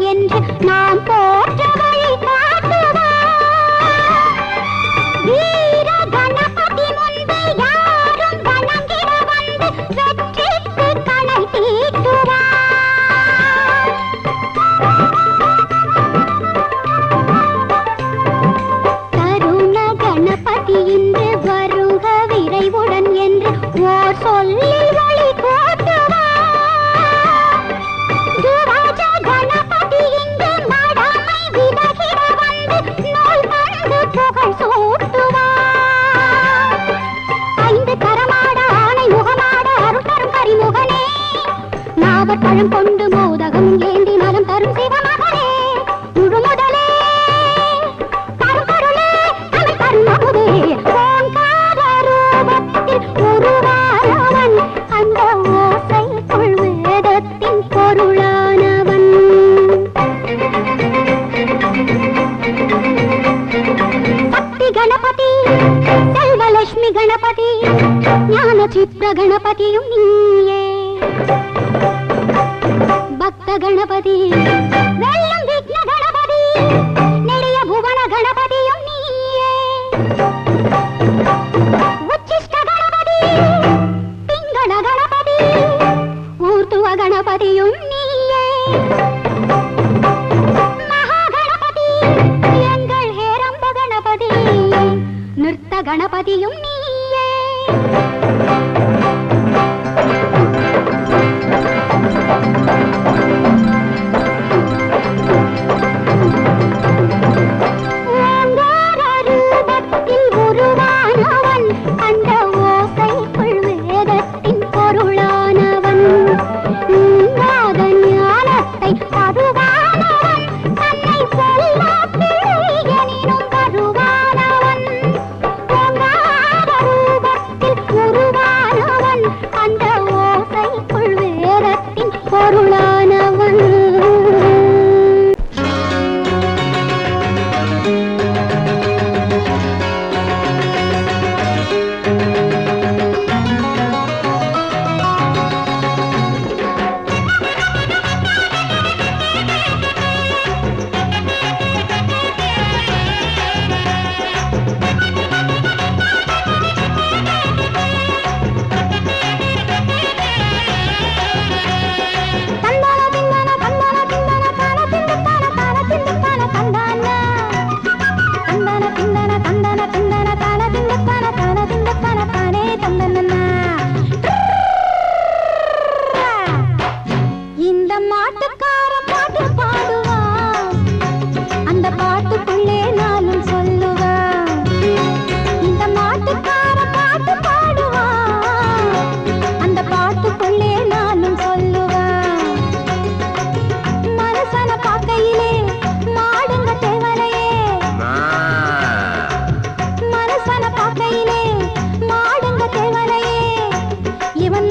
என்று பழம் கொண்டு மோதகம் ஏந்தி மனம் தரும் சிவமகளே முழு முதலே கணபதி ஞான சித்திர கணபதியும் நீயே.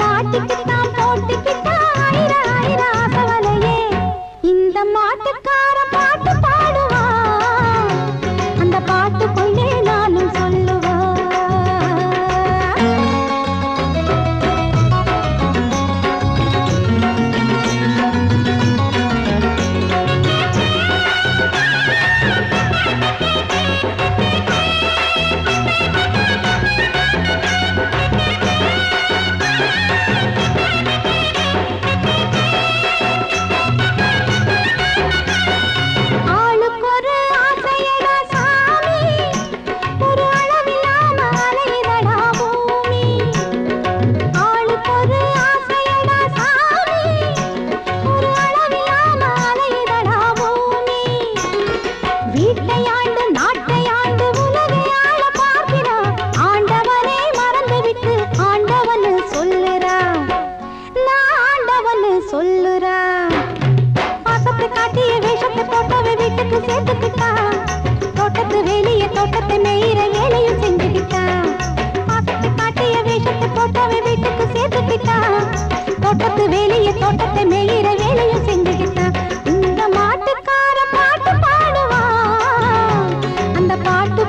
நாட்டுக்கு தான் போட்டுக்கிட்டான்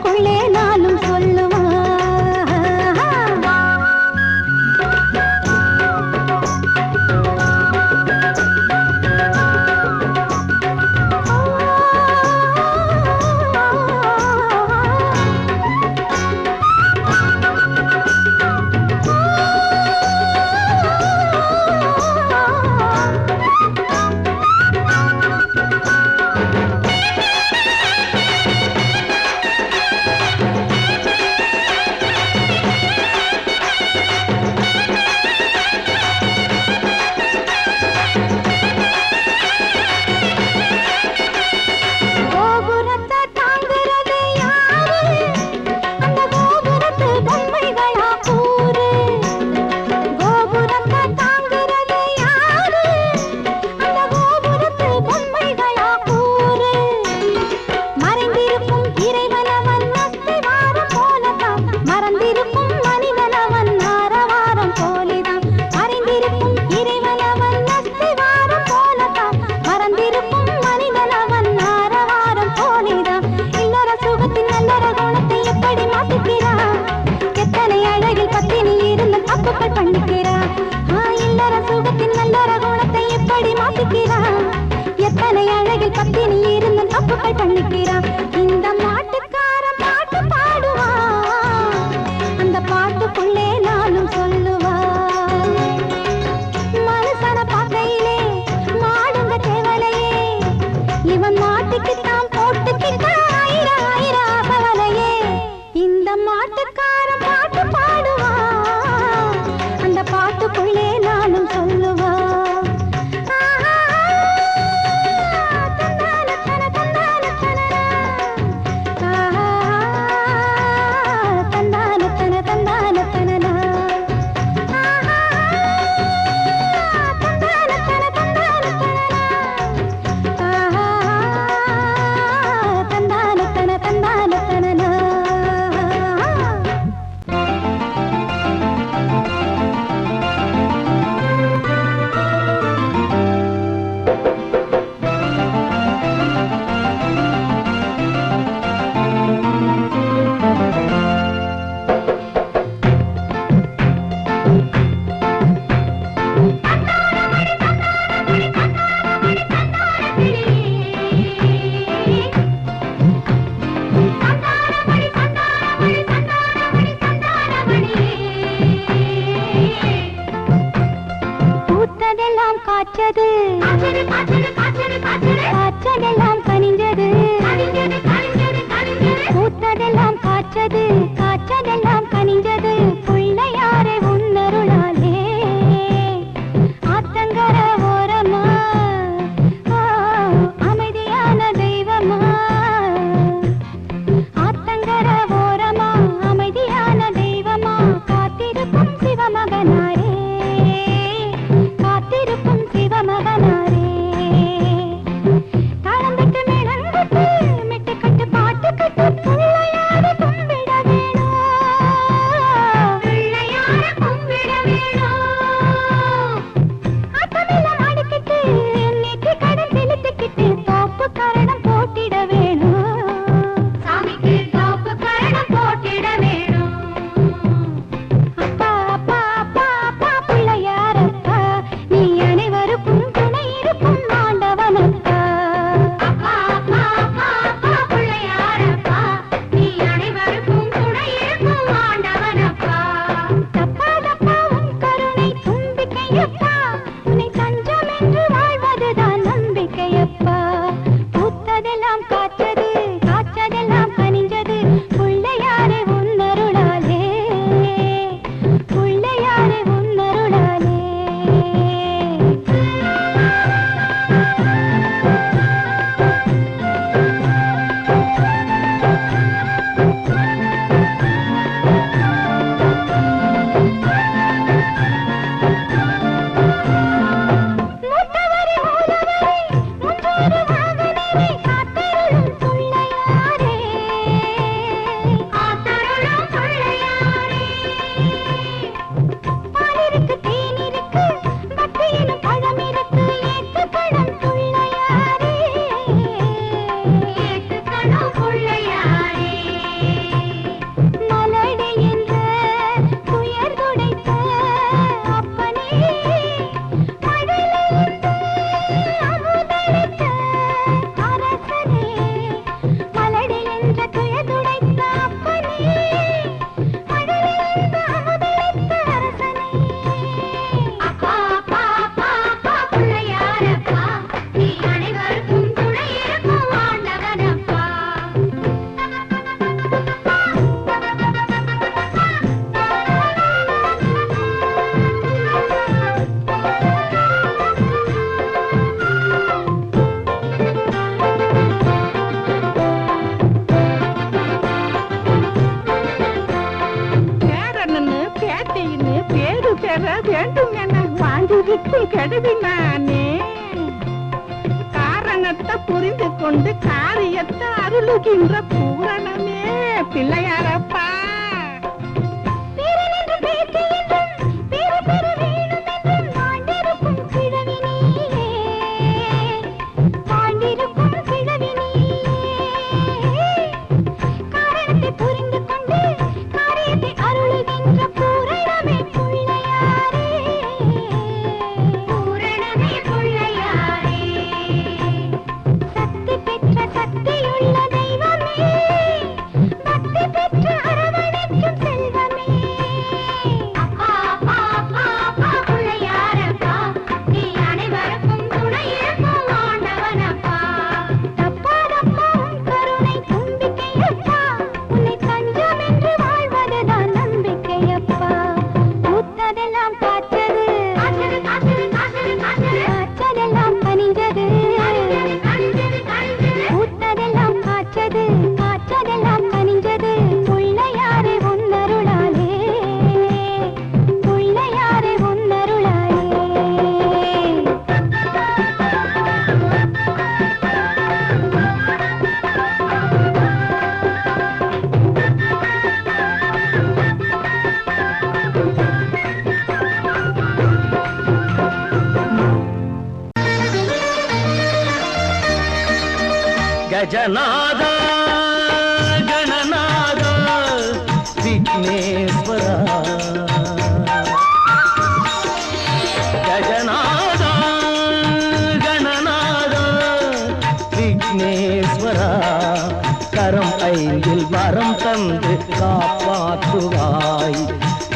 కుండేనా இருந்து பண்ணிக்கிறான் నచ్చదే கெடுதி நானே. காரணத்தை புரிந்து கொண்டு காரியத்தை அருளுகின்ற பூ. ಗಜನಾದ ಗಣನಾದ ವಿಘ್ನೇಶ್ವರ ಗಜನಾದ ಗಣನಾದ விக்னேஸ்வர கரம் ஐந்தில் வரம் தந்து காப்பாற்றுவாய்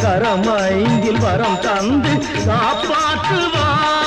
கரம் ஐந்தில் வரம் தந்து காப்பாற்றுவாய்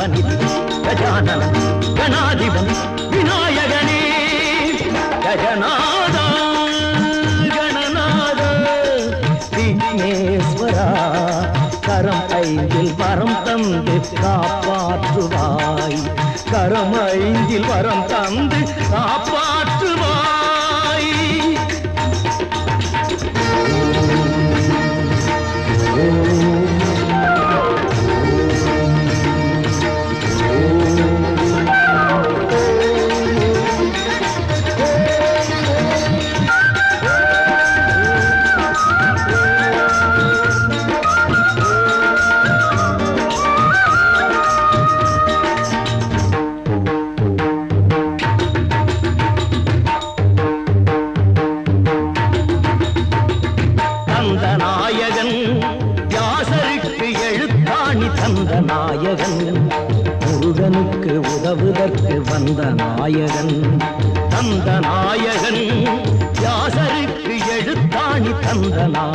விதியுமாகும் அவனிதி கணாதிபன் விநாயகனே கஜநாதா கணநாத விக்னேஸ்வரா கரம் ஐந்தில் வரம் தந்து காப்பாற்றுவாய் கரம் ஐந்தில் வரம் தந்து காப்பா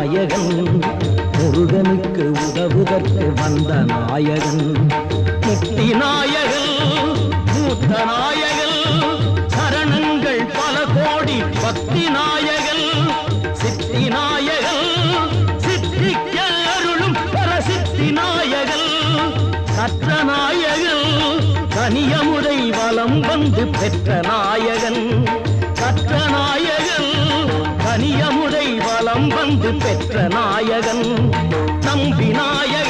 நாயகன் முருகனுக்கு உதவுதற்கு வந்த நாயகன். முக்தி நாயகன் மூத்த நாயகன் சரணங்கள் பல கோடி பக்தி நாயகன். சித்தி நாயகன் சித்திக்க அருளும் பரசித்தி நாயகன். கற்ற நாயகன் கனியமுதை வலம் வந்து பெற்ற நாயகன். கற்ற நாயகன் கனியமுதை வலம் வந்து பெற்ற நாயகன் நம்பி நாயகன்.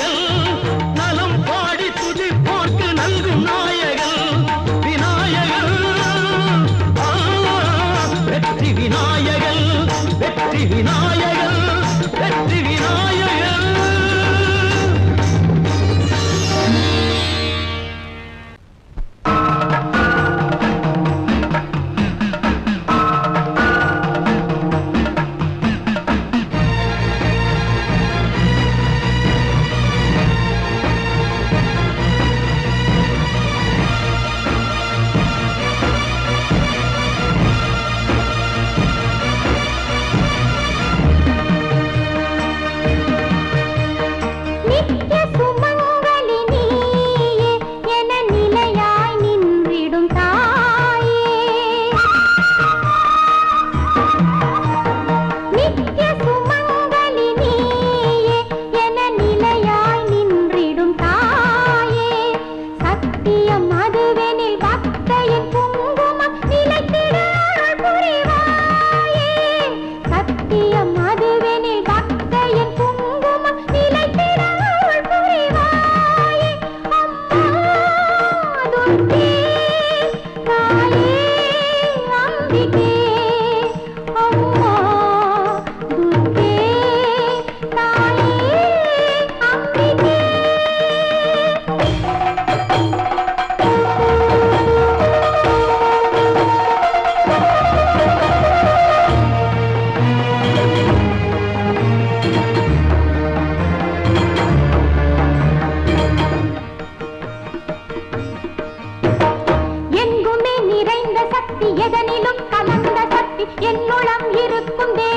என்னுளம் இருக்கும் தேவ